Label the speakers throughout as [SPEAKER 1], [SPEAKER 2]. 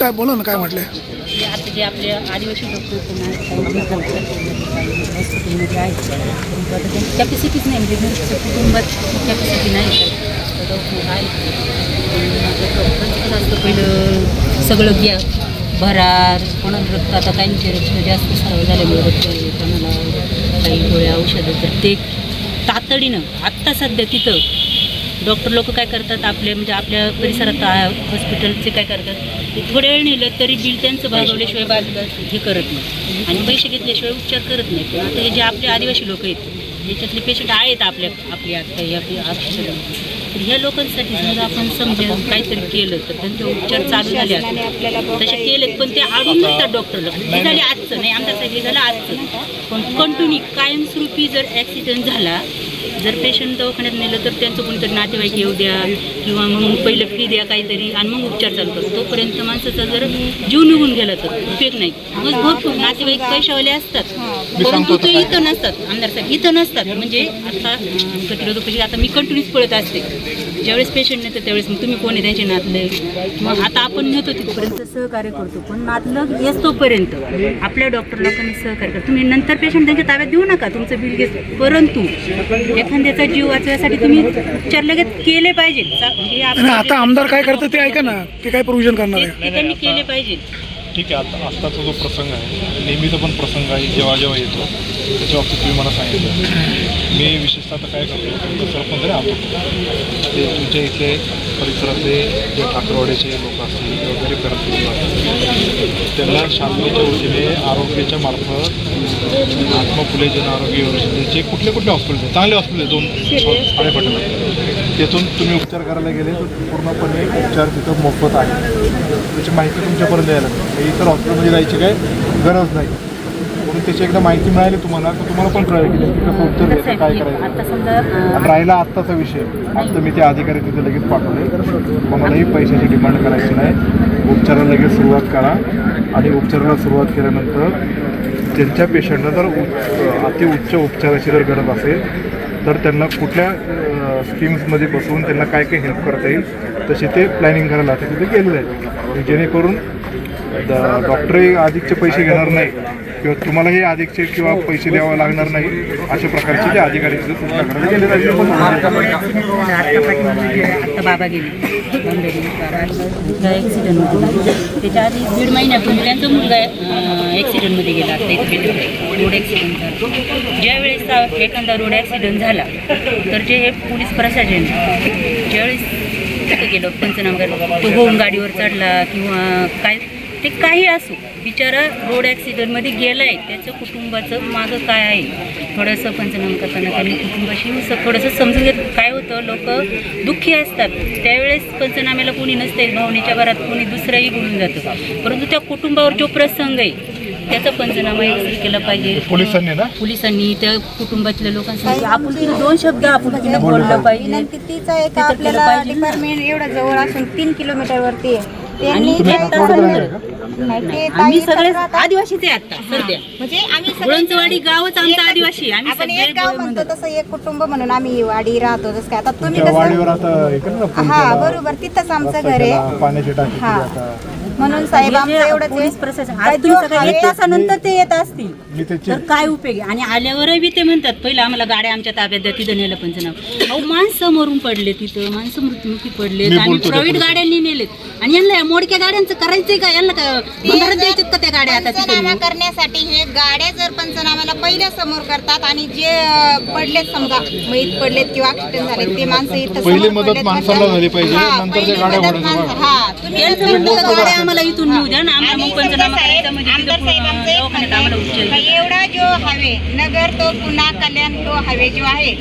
[SPEAKER 1] काय बोला ना काय म्हटलंय
[SPEAKER 2] जे आता जे आपले आदिवासी लोक आहेत ना हॉस्पिटलमध्ये आहेत परंतु त्यांची कॅपॅसिटीच नाही म्हणजे घरच्या कुटुंबात कॅपॅसिटी नाही. डॉक्टर दवाखान्यात आहे आता डॉक्टरांचं असतं पहिलं सगळं घ्या भरार कोणाला रक्त आता काहींचे रक्त जास्त सराव झाल्यामुळे रक्त आहे, कोणाला काही गोळ्या औषधं तर ते तातडीनं आत्ता सध्या तिथं डॉक्टर लोक काय करतात आपले म्हणजे आपल्या परिसरात हॉस्पिटलचे काय करतात? ते थोड्या वेळ नेलं तरी बिल त्यांचं भागवल्याशिवाय बाजूला हे करत नाही. आणि पैसे घेतल्याशिवाय उपचार करत नाही. पण आता हे जे आपले आदिवासी लोक आहेत याच्यातले पेशंट आहेत आपल्या आपल्या आता या तर ह्या लोकांसाठी जर आपण समजा काहीतरी केलं तर त्यांचे उपचार चालू झाले. तसे केलेत पण ते आडून नसतात डॉक्टरला. हे झाले आजचं नाही आमच्या हे झालं आजचं. पण कंटिन्यू कायमस्वरूपी जर ॲक्सिडेंट झाला जर पेशंट दवाखान्यात नेलं तर त्यांचं कोणीतरी नातेवाईक येऊ द्या किंवा मग पहिलं फी द्या काहीतरी आणि मग उपचार चालू करतो. तोपर्यंत माणसाचा जर जीव निघून गेला तर उपयोग नाही. मग भरपूर नातेवाईक पैशावाले असतात. परंतु ते इथं नसतात. आमदार साहेब इथं नसतात. म्हणजे आता प्रतिरोधक आता मी कंटिन्यूस पळत असते. ज्यावेळेस पेशंट नेतं त्यावेळेस मग तुम्ही कोण आहे? त्यांचे नातले मग आता आपण नेतो तिथपर्यंत. सहकार्य करतो. पण नातलं येस तोपर्यंत आपल्या डॉक्टर लोकांनी सहकार्य करतो तुम्ही नंतर पेशंट त्यांच्या ताब्यात देऊ नका. तुमचं बिल घेत परंतु एखाद्याचा जीव वाचवण्यासाठी तुम्ही उपचार लगेच केले पाहिजे.
[SPEAKER 1] आता आमदार काय करतात ते ऐका ना ते काय प्रोव्हिजन करणार आहे?
[SPEAKER 2] ते त्यांनी केले पाहिजे.
[SPEAKER 3] ठीक आहे आता आत्ताचा जो प्रसंग आहे नेहमीचा पण प्रसंग आहे जेव्हा जेव्हा येतो त्याच्या बाबतीत तुम्ही मला सांगितलं. मी विशेषतः आता काय करतो सरपंच आहे आपण. ते तुमच्या इथले परिसरातले जे ठाकरवाड्याचे लोक असतील वगैरे करत लोक असतील त्यांना शासनाच्या वतीने आरोग्याच्या मार्फत महात्मा फुले जन आरोग्य योजनेचे कुठले कुठले हॉस्पिटल आहेत चांगले हॉस्पिटल आहेत दोन साडेपाटला तिथून तुम्ही उपचार करायला गेले तर पूर्णपणे उपचार तिथं मोफत आहे त्याची माहिती तुमच्यापर्यंत यायला इतर हॉस्पिटलमध्ये जायची काय गरज नाही. म्हणून त्याची एकदा माहिती मिळाली तुम्हाला तर तुम्हाला पण कळेल की नेमकी कसं उत्तर द्यायचं काय करायचं. राहिला आत्ताचा विषय. आता मी ते अधिकारी तिथे लगेच पाठवले. कोणालाही पैशाची डिमांड करायची नाही. उपचाराला लगेच सुरुवात करा. आणि उपचाराला सुरुवात केल्यानंतर त्यांच्या पेशंटला जर उच्च अतिउच्च उपचाराची जर गरज असेल तर त्यांना कुठल्या स्कीम्समध्ये बसवून त्यांना काय काय हेल्प करता येईल तसे ते प्लॅनिंग करायला तिथे केलेलं आहे जेणेकरून डॉक्टरही अधिकचे पैसे घेणार नाही किंवा तुम्हालाही अधिकचे किंवा पैसे द्यावे लागणार नाही अशा प्रकारचे ते अधिकारी तिथे सूचना करायला गेलेले आहेत. ते पण
[SPEAKER 2] आता पाठीमागे जे आता बाबा गेले. झाला त्याच्या आधी दीड महिन्यापूर्वी त्यांचा मुलगा ॲक्सिडेंटमध्ये गेला. रोड ॲक्सिडेंट झाला. ज्यावेळेस हा एखादा रोड ॲक्सिडेंट झाला तर जे हे पोलीस प्रशासन ज्यावेळेस तिथं गेलो पंचनामा तो होऊन गाडीवर चढला किंवा काय ते काही असो. बिचारा रोड ॲक्सिडेंटमध्ये गेला आहे त्याच्या कुटुंबाचं मागं काय आहे? थोडंसं पंचनामा करताना त्यांनी कुटुंबाशी स- थोडंसं समजून घेत काय होतं? लोक दुःखी असतात. त्यावेळेस पंचनाम्याला कोणी नसते. भावनेच्या भरात कोणी दुसरंही बोलून जातं. परंतु त्या कुटुंबावर जो प्रसंग आहे त्याचा पंचनामा व्यवस्थित केला पाहिजे.
[SPEAKER 3] पोलिसांनी ना?
[SPEAKER 2] पोलिसांनी त्या कुटुंबातल्या लोकांसाठी आपण दोन शब्द आपण बोललं पाहिजे.
[SPEAKER 4] तीच आहे
[SPEAKER 2] ते
[SPEAKER 4] का
[SPEAKER 2] तर केलं
[SPEAKER 4] आपल्याला. डिपार्टमेंट एवढं जवळ असून तीन किलोमीटर वरती आहे. त्यांनी काय
[SPEAKER 2] आम्ही सगळे. आदिवासीच आहे आता सध्या.
[SPEAKER 4] म्हणजे आम्ही
[SPEAKER 2] गुळंचवाडी गावच आमचा आदिवासी आम्ही
[SPEAKER 4] आपण
[SPEAKER 2] सगळे
[SPEAKER 4] एक गाव म्हणतो तसं एक कुटुंब म्हणून आम्ही वाडी राहतो जसं काय. आता तुम्ही कसं
[SPEAKER 3] वाडीवर आता हे ना
[SPEAKER 4] हा
[SPEAKER 3] केला,
[SPEAKER 4] बरोबर तिथंच आमचं घर आहे.
[SPEAKER 3] पाण्याची टाकी
[SPEAKER 4] हा.
[SPEAKER 3] केली आता.
[SPEAKER 4] म्हणून साहेब आमचं एवढंच
[SPEAKER 2] पोलीस
[SPEAKER 4] आहे.
[SPEAKER 2] प्रशासन
[SPEAKER 4] काय
[SPEAKER 2] आज तुम्ही
[SPEAKER 4] जो
[SPEAKER 2] सगळे एक तासानंतर ते येत असतील.
[SPEAKER 3] मी त्याची
[SPEAKER 2] तर काय उपयोग आहे? आणि आल्यावरही बी ते म्हणतात पहिलं आम्हाला गाड्या आमच्या ताब्यात द्या तिथं नेलं पंचनामा अहो माणसं मरून पडले तिथं माणसं मृत्युमुखी पडलेत.
[SPEAKER 3] मी
[SPEAKER 2] आणि
[SPEAKER 3] बोलतो त्या
[SPEAKER 2] प्रायव्हेट. गाड्यांनी नेलेत. आणि यांना या मोडक्या गाड्यांचं करायचंय का? यांना का द्यायच्यात का त्या गाड्या आता तिथे.
[SPEAKER 4] पंचनामा करण्यासाठी हे गाड्या जर पंचनाम्याला पहिल्या समोर करतात आणि जे अं, पडलेत समजा मयत पडलेत किंवा ऍक्सिडेंट झाले ते माणसं इथं
[SPEAKER 3] पहिली मदत
[SPEAKER 4] पडलेत
[SPEAKER 3] माणसाला
[SPEAKER 4] म्हणजे-
[SPEAKER 3] झाली पाहिजे,
[SPEAKER 4] हा,
[SPEAKER 3] नंतर त्या
[SPEAKER 4] पहिली
[SPEAKER 3] गाड्या
[SPEAKER 4] मदत माणसं-. हा, तुम्ही
[SPEAKER 2] त्यांचं
[SPEAKER 4] नंतर
[SPEAKER 2] म्हणणं
[SPEAKER 4] गाड्या-
[SPEAKER 2] गाड्या आम्हाला इथून नेऊ द्या ना आम्हाला
[SPEAKER 4] आणि
[SPEAKER 2] मग
[SPEAKER 4] समजा
[SPEAKER 2] पंचनामा करायचा म्हणजे
[SPEAKER 4] आमदार साहेब आमचं एक
[SPEAKER 2] दवाखान्यात
[SPEAKER 4] म्हणणं
[SPEAKER 2] आम्हाला
[SPEAKER 4] आहे
[SPEAKER 2] उपचार
[SPEAKER 4] का एवढा जो हवे नगर तो पुन्हा कल्याण तो हवे जो आहे.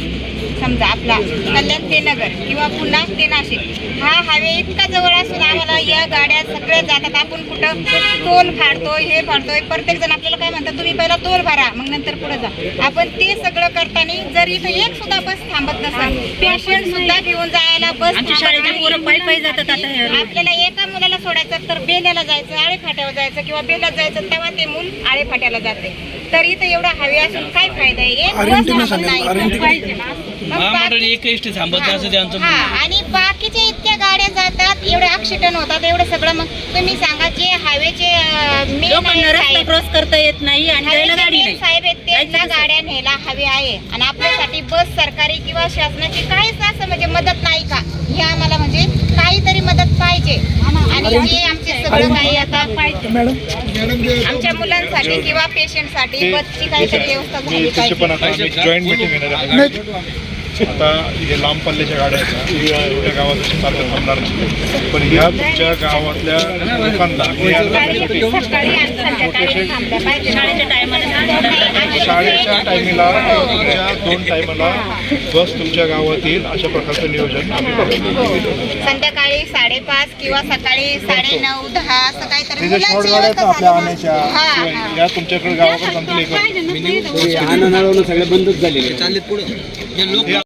[SPEAKER 4] समजा आपला कल्याण ते नगर किंवा पुन्हा ते नाशिक हा हवे इतका जवळ असून आम्हाला या गाड्या सगळ्या जातात. आपण कुठं टोल फाडतोय हे फाडतोय प्रत्येक जण आपल्याला काय म्हणतात तुम्ही पहिला टोल भरा मग नंतर पुढे जा. आपण ते सगळं करताना जर इथं एक सुद्धा बस थांबत नसेल पेशंट सुद्धा घेऊन जायला बस
[SPEAKER 2] आमच्या
[SPEAKER 4] थांबत
[SPEAKER 2] शाळेचे
[SPEAKER 4] नाही.
[SPEAKER 2] पोरं पायी पायी जातात आता.
[SPEAKER 4] आपल्याला एका मुलाला सोडायचं तर बेल्याला जायचं आळे फाट्यावर जायचं किंवा बेल्यात जायचं तेव्हा ते मूल आळे फाट्याला जाते. तर इथं एवढा हवे असून काय फायदा आहे? एक बस थांबत नाही. पाहिजे
[SPEAKER 5] महामंडळ थांबत असं त्यांचं
[SPEAKER 4] हा आणि बाकीच्या इतक्या गाड्या जातात एवढे ऍक्सिडेंट होतात एवढं सगळं. मग तुम्ही सांगा जे हायवेचे मेन
[SPEAKER 2] लोकांना रस्ता क्रॉस करता येत नाही आणि जायला गाडी नाही.
[SPEAKER 4] साहेब आहेत त्यांना? गाड्या न्यायला हवे आहे. आणि आपल्यासाठी बस सरकारी किंवा शासनाची काहीच असं म्हणजे मदत नाही का? हे आम्हाला म्हणजे काहीतरी मदत पाहिजे. आणि जे आमचे सगळं काही आता पाहिजे.
[SPEAKER 1] मॅडम.
[SPEAKER 4] आमच्या मुलांसाठी किंवा पेशंटसाठी बसची काहीतरी व्यवस्था
[SPEAKER 3] मी
[SPEAKER 4] झाली पाहिजे.
[SPEAKER 3] जॉईंट मिटिंग आहे. आता हे लांब पल्ल्याच्या गाड्या आहेत ना, गावात चालू थांबणार नाही. पण ह्या तुमच्या गावातल्या लोकांना
[SPEAKER 2] शाळेच्या
[SPEAKER 3] टायमिंगला तुमच्या दोन टायमाला बस तुमच्या गावात येईल अशा प्रकारचं नियोजन आम्ही करतो.
[SPEAKER 4] संध्याकाळी साडेपाच किंवा सकाळी साडे नऊ दहा असं काहीतरी
[SPEAKER 3] शॉर्ट गाड्या आपल्या आणायच्या
[SPEAKER 4] हा, हा.
[SPEAKER 3] या तुमच्याकडे गावाकडे
[SPEAKER 5] आणून सगळे बंदच झालेले. चालले पुढे.